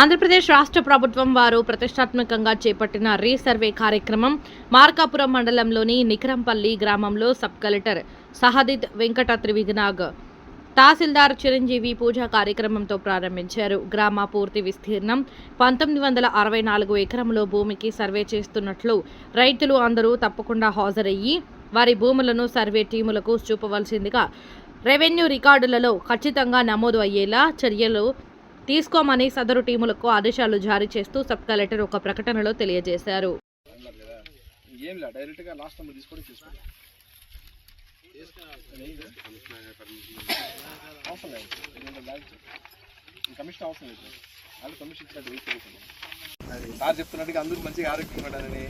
ఆంధ్రప్రదేశ్ రాష్ట్ర ప్రభుత్వం వారు ప్రతిష్టాత్మకంగా చేపట్టిన రీసర్వే కార్యక్రమం మార్కాపురం మండలంలోని నికరంపల్లి గ్రామంలో సబ్ కలెక్టర్ సహదిత్ వెంకట త్రివిఘ్నాగ్ తహసీల్దార్ చిరంజీవి పూజా కార్యక్రమంతో ప్రారంభించారు. గ్రామ పూర్తి విస్తీర్ణం పంతొమ్మిది వందల అరవై నాలుగు ఎకరంలో భూమికి సర్వే చేస్తున్నట్లు రైతులు అందరూ తప్పకుండా హాజరయ్యి వారి భూములను సర్వే టీములకు చూపవలసిందిగా రెవెన్యూ రికార్డులలో ఖచ్చితంగా నమోదు అయ్యేలా చర్యలు తీసుకోమని సదరు టీములకు ఆదేశాలు జారీ చేస్తూ సబ్ కలెక్టర్ ఒక ప్రకటనలో తెలియజేశారు. అవసరం లేదు బ్యాగ్ కమిషన్ అవసరం లేదు వాళ్ళు కమిషన్ ఇచ్చినట్టు వెయిట్ చేస్తున్నాం సార్ చెప్తున్నట్టుగా అందరూ మంచిగా ఆరోగ్యంగా ఉండాలని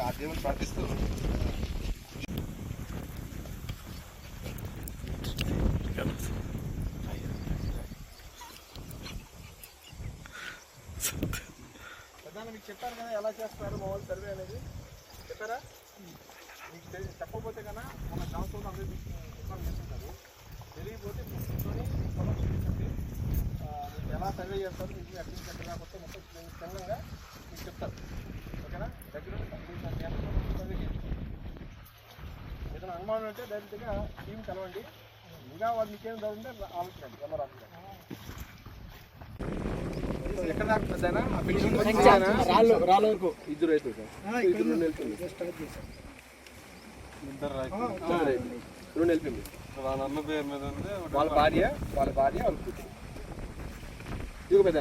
ఆ దేవుని ప్రార్థిస్తూ మీకు చెప్పారు కదా ఎలా చేస్తున్నారు మా వాళ్ళు సర్వే అనేది? చెప్పారా? మీకు తెలి- చెప్పకపోతే కన్నా మన సంవత్సరంలో అందరూ ఇన్ఫార్మ్ చేస్తుంటారు తెలియకపోతే మీకు కూర్చొని మీకు మీకు ఎలా సర్వే చేస్తారు మీకు ఎక్కడి ఎక్కడ మొత్తం క్షుణ్ణంగా మీకు చెప్తారు ఓకేనా దగ్గర సర్వే చేయండి ఏదైనా అనుమానం అంటే డైరెక్ట్గా టీం కలవండి ఇంకా వాళ్ళు మీకేం డౌట్ ఉంటే ఆలోచించండి ఎలా రాకుండా ఎక్కడ దాకా పెద్దనా? వరకు ఇద్దరు అయితే సార్ ఇద్దరు వెళ్తుంది ఇద్దరు రెండు వెళ్ళిపోయింది వాళ్ళ అన్న పేరు మీద ఉంది వాళ్ళ భార్య వాళ్ళ భార్య వాళ్ళ కూతురు ఇదిగో పెద్ద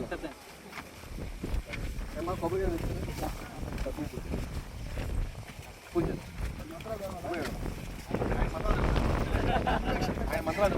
కొబ్బరి పూజ మంత్రాలు మంత్రాలు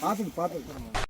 பார்த்துட்டு பார்த்துட்டு